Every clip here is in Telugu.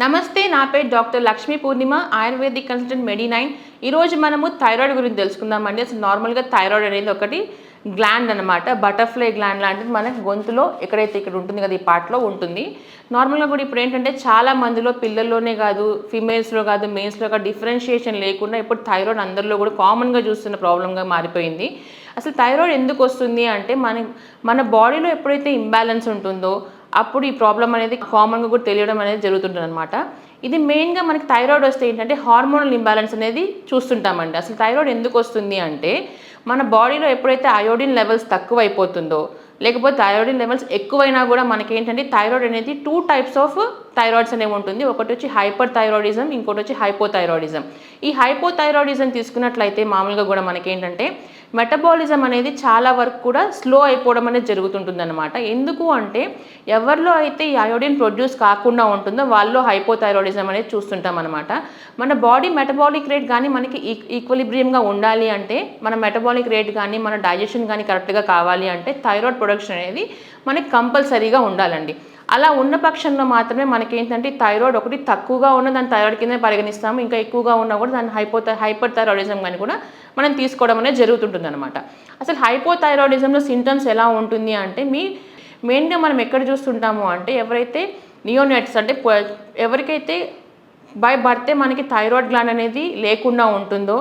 నమస్తే నా పేరు doctor Lakshmi Purnima Ayurvedic consultant medi nine ఈరోజు మనము థైరాయిడ్ గురించి తెలుసుకుందామండి అసలు నార్మల్గా థైరాయిడ్ అనేది ఒకటి గ్లాండ్ అనమాట బటర్ఫ్లై గ్లాండ్ లాంటిది మనకి గొంతులో ఎక్కడైతే ఇక్కడ ఉంటుంది కదా ఈ పార్ట్లో ఉంటుంది. నార్మల్గా కూడా ఇప్పుడు ఏంటంటే చాలా మందిలో పిల్లల్లోనే కాదు ఫిమేల్స్లో కాదు మేల్స్లో కాదు డిఫరెన్షియేషన్ లేకుండా ఇప్పుడు థైరాయిడ్ అందరిలో కూడా కామన్గా చూస్తున్న ప్రాబ్లంగా మారిపోయింది. అసలు థైరాయిడ్ ఎందుకు వస్తుంది అంటే మన మన బాడీలో ఎప్పుడైతే ఇంబ్యాలెన్స్ ఉంటుందో అప్పుడు ఈ ప్రాబ్లం అనేది కామన్గా కూడా తెలియడం అనేది జరుగుతుంటుంది అనమాట ఇది మెయిన్గా మనకి థైరాయిడ్ వస్తే ఏంటంటే హార్మోనల్ ఇంబ్యాలెన్స్ అనేది చూస్తుంటామండి. అసలు థైరాయిడ్ ఎందుకు వస్తుంది అంటే మన బాడీలో ఎప్పుడైతే అయోడిన్ లెవెల్స్ తక్కువ అయిపోతుందో లేకపోతే థైరాయిడ్ లెవెల్స్ ఎక్కువైనా కూడా మనకి ఏంటంటే థైరాయిడ్ అనేది టూ టైప్స్ ఆఫ్ థైరాయిడ్స్ అనేవి ఉంటుంది. ఒకటి వచ్చి హైపర్ థైరాయిడిజం ఇంకోటి వచ్చి హైపోథైరాయిడిజం ఈ హైపోథైరాయిడిజం తీసుకున్నట్లయితే మామూలుగా కూడా మనకి ఏంటంటే మెటబాలిజం అనేది చాలా వరకు కూడా స్లో అయిపోవడం అనేది జరుగుతుంటుంది అనమాట ఎందుకు అంటే ఎవరిలో అయితే ఈ అయోడిన్ ప్రొడ్యూస్ కాకుండా ఉంటుందో వాళ్ళలో హైపోథైరాయిడిజం అనేది చూస్తుంటాం అనమాట మన బాడీ మెటబాలిక్ రేట్ కానీ మనకి e-, ఈక్వలిబ్రియంగా ఉండాలి అంటే మన మెటబాలిక్ రేట్ కానీ మన డైజెషన్ కానీ కరెక్ట్గా కావాలి అంటే థైరాయిడ్ ప్రొడక్షన్ అనేది మనకి కంపల్సరీగా ఉండాలండి. అలా ఉన్న పక్షంలో మాత్రమే మనకి ఏంటంటే థైరాయిడ్ ఒకటి తక్కువగా ఉన్న దాని థైరాయిడ్ కింద పరిగణిస్తాము. ఇంకా ఎక్కువగా ఉన్నా కూడా దాని హైపో హైపర్ థైరాయిడిజం కానీ కూడా మనం తీసుకోవడం అనేది జరుగుతుంటుంది అనమాట అసలు హైపోథైరాయిడిజంలో సింటమ్స్ ఎలా ఉంటుంది అంటే మీ మెయిన్గా మనం ఎక్కడ చూస్తుంటాము అంటే ఎవరైతే నియోనెట్స్ అంటే ఎవరికైతే బై బర్తే మనకి థైరాయిడ్ గ్లాండ్ అనేది లేకుండా ఉంటుందో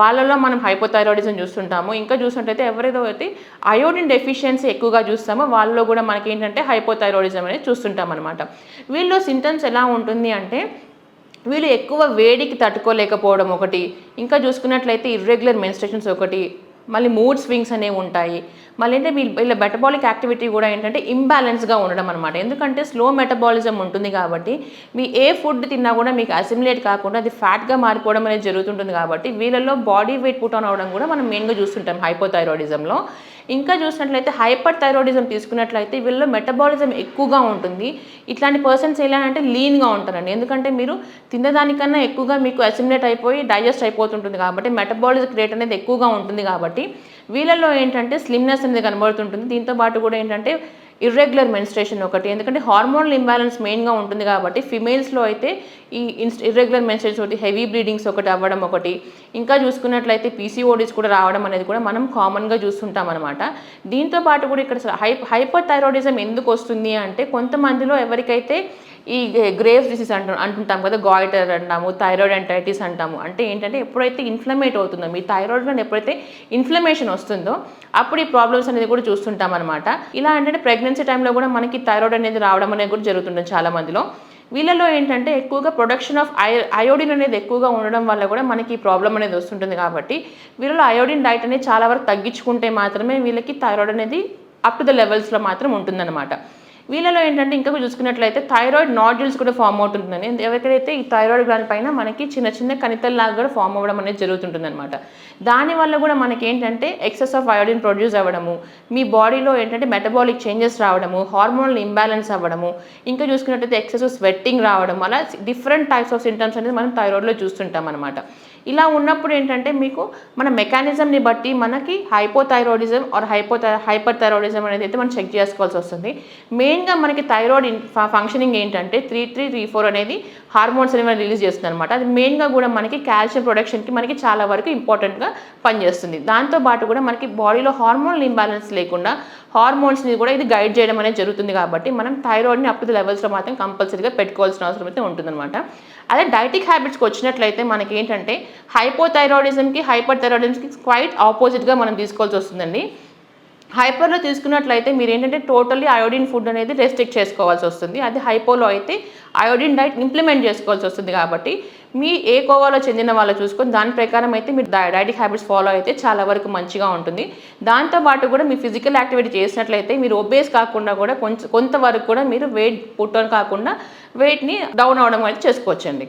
వాళ్ళలో మనం హైపోథైరాయిడిజం చూస్తుంటాము. ఇంకా చూసినట్టయితే ఎవరైతే అయితే అయోడిన్ డెఫిషియన్సీ ఎక్కువగా చూస్తామో వాళ్ళలో కూడా మనకి ఏంటంటే హైపోథైరాయిడిజం అనేది చూస్తుంటాం అనమాట వీళ్ళు సింటమ్స్ ఎలా ఉంటుంది అంటే వీళ్ళు ఎక్కువ వేడికి తట్టుకోలేకపోవడం ఒకటి ఇంకా చూసుకున్నట్లయితే ఇర్రెగ్యులర్ మెన్స్ట్రేషన్స్ ఒకటి మళ్ళీ మూడ్ స్వింగ్స్ అనేవి ఉంటాయి. మళ్ళీ అంటే వీళ్ళ వీళ్ళ మెటబాలిక్ యాక్టివిటీ కూడా ఏంటంటే ఇంబ్యాలెన్స్గా ఉండడం అనమాట ఎందుకంటే స్లో మెటబాలిజం ఉంటుంది కాబట్టి మీ ఏ ఫుడ్ తిన్నా కూడా మీకు అసిమిలేట్ కాకుండా అది ఫ్యాట్గా మారిపోవడం అనేది జరుగుతుంటుంది కాబట్టి వీళ్ళలో బాడీ వెయిట్ పుట్ ఆన్ అవడం కూడా మనం మెయిన్గా చూస్తుంటాం హైపోథైరాయిడిజంలో ఇంకా చూసినట్లయితే హైపర్ థైరాయిడిజం తీసుకున్నట్లయితే వీళ్ళలో మెటబాలిజం ఎక్కువగా ఉంటుంది. ఇట్లాంటి పర్సన్స్ ఎలా అంటే లీన్గా ఉంటారండి. ఎందుకంటే మీరు తిన్నదానికన్నా ఎక్కువగా మీకు అసిమిలేట్ అయిపోయి డైజెస్ట్ అయిపోతుంటుంది కాబట్టి మెటబాలిజం రేట్ అనేది ఎక్కువగా ఉంటుంది కాబట్టి వీళ్ళలో ఏంటంటే స్లిమ్నెస్ అనేది కనబడుతుంటుంది. దీంతో పాటు కూడా ఏంటంటే ఇర్రెగ్యులర్ మెన్స్ట్రేషన్ ఒకటి. ఎందుకంటే హార్మోనల్ ఇంబ్యాలెన్స్ మెయిన్గా ఉంటుంది కాబట్టి ఫిమేల్స్లో అయితే ఈ ఇన్స్ ఇర్రెగ్యులర్ మెన్స్ట్రేషన్ ఒకటి హెవీ బ్లీడింగ్స్ ఒకటి అవ్వడం ఒకటి. ఇంకా చూసుకున్నట్లయితే పీసీఓడీస్ కూడా రావడం అనేది కూడా మనం కామన్గా చూస్తుంటాం అనమాట దీంతో పాటు కూడా ఇక్కడ హై హైపర్ థైరాయిడిజం ఎందుకు వస్తుంది అంటే కొంతమందిలో ఎవరికైతే ఈ గ్రేవ్స్ డిసీజ్ అంటు అంటుంటాం కదా గాయిటర్ అంటాము థైరాయిడ్ ఎంటైటిస్ అంటాము. అంటే ఏంటంటే ఎప్పుడైతే ఇన్ఫ్లమేట్ అవుతుందో మీ థైరాయిడ్ ఎప్పుడైతే ఇన్ఫ్లమేషన్ వస్తుందో అప్పుడు ఈ ప్రాబ్లమ్స్ అనేది కూడా చూస్తుంటాం అనమాట ఇలా ఏంటంటే ప్రెగ్నెన్సీ టైంలో కూడా మనకి థైరాయిడ్ అనేది రావడం అనేది కూడా జరుగుతుంది చాలా మందిలో. వీళ్ళలో ఏంటంటే ఎక్కువగా ప్రొడక్షన్ ఆఫ్ అయో అయోడిన్ అనేది ఎక్కువగా ఉండడం వల్ల కూడా మనకి ఈ ప్రాబ్లం అనేది వస్తుంటుంది కాబట్టి వీళ్ళలో అయోడిన్ డైట్ అనేది చాలా వరకు తగ్గించుకుంటే మాత్రమే వీళ్ళకి థైరాయిడ్ అనేది అప్ టు ద లెవెల్స్లో మాత్రం ఉంటుందన్నమాట. వీళ్ళలో ఏంటంటే ఇంకా చూసుకున్నట్లయితే థైరాయిడ్ నాడ్యూల్స్ కూడా ఫామ్ అవుతుంటుందని ఎవరికైతే ఈ థైరాయిడ్ గ్లాండ్ పైన మనకి చిన్న చిన్న కణితల్లాగా కూడా ఫామ్ అవ్వడం అనేది జరుగుతుంటుంది అనమాట దానివల్ల కూడా మనకి ఏంటంటే ఎక్సెస్ ఆఫ్ అయోడిన్ ప్రొడ్యూస్ అవ్వడము మీ బాడీలో ఏంటంటే మెటబాలిక్ చేంజెస్ రావడము హార్మోనల్ ఇంబ్యాలెన్స్ అవ్వడము ఇంకా చూసుకున్నట్లయితే ఎక్సెస్ స్వెట్టింగ్ రావడం అలా డిఫరెంట్ టైప్స్ ఆఫ్ సింటమ్స్ అనేది మనం థైరాయిడ్లో చూస్తుంటాం అనమాట ఇలా ఉన్నప్పుడు ఏంటంటే మీకు మన మెకానిజంని బట్టి మనకి hypothyroidism or hypo hyperthyroidism అనేది అయితే మనం చెక్ చేసుకోవాల్సి వస్తుంది. మే మెయిన్గా మనకి థైరాయిడ్ ఫంక్షనింగ్ ఏంటంటే త్రీ త్రీ త్రీ ఫోర్ అనేది హార్మోన్స్ అనేవి రిలీజ్ చేస్తుంది అనమాట అది మెయిన్గా కూడా మనకి కాల్షియం ప్రొడక్షన్కి మనకి చాలా వరకు ఇంపార్టెంట్గా పనిచేస్తుంది. దాంతో పాటు కూడా మనకి బాడీలో హార్మోనల్ ఇంబ్యాలెన్స్ లేకుండా హార్మోన్స్ని కూడా ఇది గైడ్ చేయడం అనేది జరుగుతుంది కాబట్టి మనం థైరాయిడ్ని అప్ టు లెవెల్స్లో మాత్రం కంపల్సరీగా పెట్టుకోవాల్సిన అవసరం అయితే ఉంటుందన్నమాట. అదే డైటిక్ హ్యాబిట్స్కి వచ్చినట్లయితే మనకి ఏంటంటే హైపోథైరాయిడిజంకి హైపర్ థైరాయిడిజంకి క్వైట్ ఆపోజిట్గా మనం తీసుకోవాల్సి వస్తుందండి. హైపర్లో తీసుకున్నట్లయితే మీరు ఏంటంటే టోటల్లీ అయోడిన్ ఫుడ్ అనేది రెస్ట్రిక్ట్ చేసుకోవాల్సి వస్తుంది. అది హైపోలో అయితే అయోడిన్ డైట్ ఇంప్లిమెంట్ చేసుకోవాల్సి వస్తుంది కాబట్టి మీ ఏ కోవాలో చెందిన వాళ్ళు చూసుకొని దాని ప్రకారం అయితే మీరు డైటిక్ హ్యాబిట్స్ ఫాలో అయితే చాలా వరకు మంచిగా ఉంటుంది. దాంతోపాటు కూడా మీ ఫిజికల్ యాక్టివిటీ చేసినట్లయితే మీరు ఒబేస్ కాకుండా కూడా కొంచెం కొంతవరకు కూడా మీరు వెయిట్ పుట్టని కాకుండా వెయిట్ని డౌన్ అవడం అనేది చేసుకోవచ్చండి.